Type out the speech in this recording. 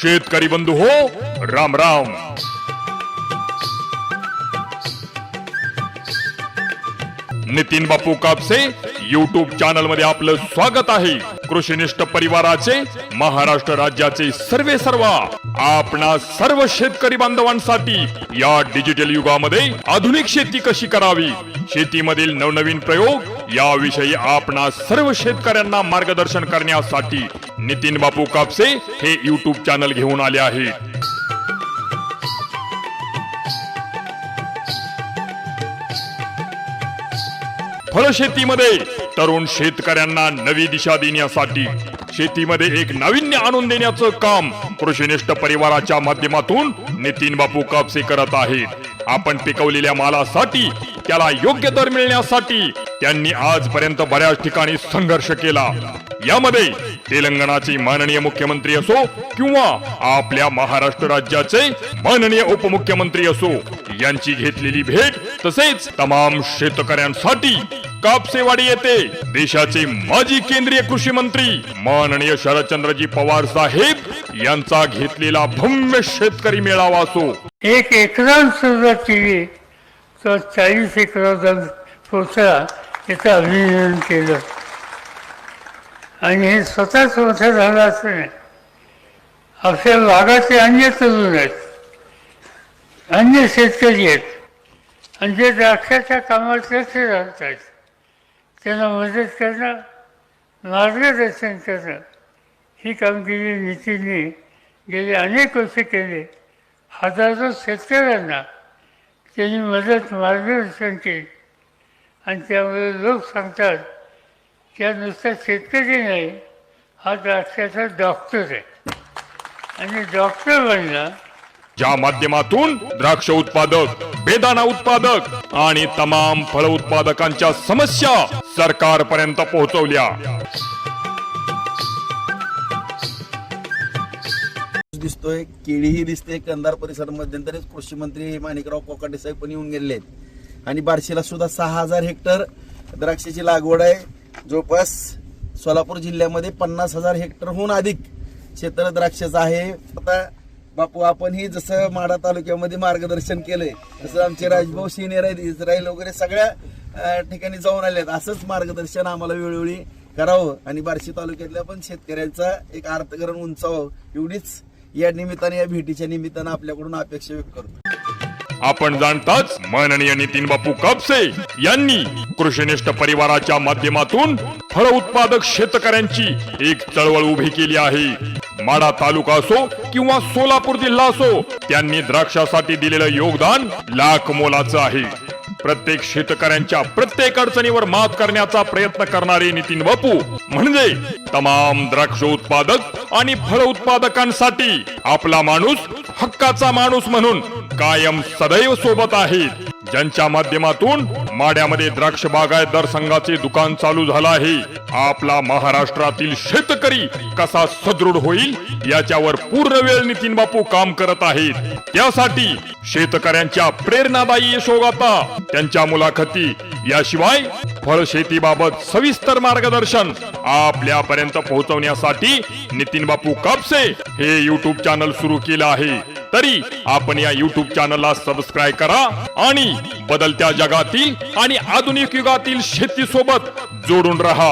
शेतकरी बंधू हो राम राम. नितीन बापू कापसे युट्यूब चॅनलमध्ये आपलं स्वागत आहे. कृषीनिष्ठ परिवाराचे महाराष्ट्र राज्याचे सर्वे सर्वा आपणा सर्व शेतकरी बांधवांसाठी या डिजिटल युगामध्ये आधुनिक शेती कशी करावी? शेतीमधील नवनवीन प्रयोग याविषयी आपणा सर्व शेतकऱ्यांना मार्गदर्शन करण्यासाठी नितीन बापू कापसे हे यूट्यूब चॅनल घेऊन आले आहेत. फळशेतीमध्ये तरुण शेतकऱ्यांना नवी दिशा देण्यासाठी शेतीमध्ये एक नाविन्य आणून देण्याचं काम कृषीनिष्ठ परिवाराच्या माध्यमातून नितीन बापू कापसे करत आहेत. आपण पिकवलेल्या मालासाठी त्याला योग्य दर मिळण्यासाठी त्यांनी आजपर्यंत बऱ्याच ठिकाणी संघर्ष केला. यामध्ये तेलंगणाचे माननीय मुख्यमंत्री असो किंवा आपल्या महाराष्ट्र राज्याचे माननीय उपमुख्यमंत्री असो यांची घेतलेली भेट तसेच तमाम शेतकऱ्यांसाठी कापसेवाडी येथे देशाचे माजी केंद्रीय कृषी मंत्री माननीय शरदचंद्रजी पवार साहेब यांचा घेतलेला भव्य शेतकरी मेळावा असो. एक एकरात सुद्धा केली तर चाळीस एकरात पोचला याचं अभिनंदन केलं. आणि हे स्वतःच मोठं झालं असं नाही आपल्या भागाचे अन्य तरुण आहेत. अन्य शेतकरी आहेत. आणि जे द्राक्षाच्या कामात लक्ष राहत आहेत त्यांना मदत करणं मार्गदर्शन करणं ही कामगिरी नितीनने गेले अनेक वर्ष केले. हजारो शेतकऱ्यांना त्यांनी मदत मार्गदर्शन केली. आणि त्यामुळे लोक सांगतात हा नुसता शेतकरी नाही हा द्राक्षाचा डॉक्टर आहे. आणि डॉक्टर बनला. ज्या माध्यमातून द्राक्ष उत्पादक बेदाणा उत्पादक आणि तमाम फळ उत्पादकांच्या समस्या सरकारपर्यंत पोहोचवल्या. दिसतोय केळीही दिसते कंधार परिसर मध्यंतरीच कृषी मंत्री माणिकराव कोकाटे साहेब पण येऊन गेलेले आहेत. आणि बार्शीला सुद्धा सहा हजार हेक्टर द्राक्षाची लागवड आहे. जवळपास सोलापूर जिल्ह्यामध्ये पन्नास हजार हेक्टरहून अधिक क्षेत्र द्राक्षाचं आहे. आता बापू आपणही जसं माडा तालुक्यामध्ये मार्गदर्शन केलंय तसं आमचे राजभाऊ सिनियर आहेत इस्रायल वगैरे सगळ्या ठिकाणी जाऊन आले आहेत असंच मार्गदर्शन आम्हाला वेळोवेळी करावं आणि बार्शी तालुक्यातल्या पण शेतकऱ्यांचा एक अर्थकरण उंचावं एवढीच या निमित्ताने या भेटीच्या निमित्तानं आपल्याकडून अपेक्षा व्यक्त करतो. आपण जाणताच माननीय नितीन बापू कापसे यांनी कृषीनिष्ठ परिवाराच्या माध्यमातून फळ उत्पादक शेतकऱ्यांची एक चळवळ उभी केली आहे. माडा तालुका असो किंवा सोलापूर जिल्हा असो त्यांनी द्राक्षासाठी दिलेलं योगदान लाख मोलाचं आहे. प्रत्येक शेतकऱ्यांच्या प्रत्येक अडचणीवर मात करण्याचा प्रयत्न करणारे नितीन बापू म्हणजे तमाम द्राक्ष उत्पादक आणि फळ उत्पादकांसाठी आपला माणूस हक्काचा माणूस म्हणून कायम सदैव सोबत आहेत. ज्यांच्या माध्यमातून माड्यामध्ये द्राक्ष बागायतदार संघाचे दुकान चालू झालं आहे. आपला महाराष्ट्रातील शेतकरी कसा सदृढ होईल याच्यावर पूर्ण वेळ नितीन बापू काम करत आहेत. त्यासाठी शेतकऱ्यांच्या प्रेरणादायी यशोगाथा त्यांच्या मुलाखती. याशिवाय फळ शेतीबाबत सविस्तर मार्गदर्शन आपल्यापर्यंत पोहोचवण्यासाठी नितीन बापू कापसे हे युट्यूब चॅनल सुरू केलं आहे. तरी आपण या युट्यूब चॅनलला सबस्क्राईब करा आणि बदलत्या जगातील आणि आधुनिक युगातील शेती सोबत जोडून राहा.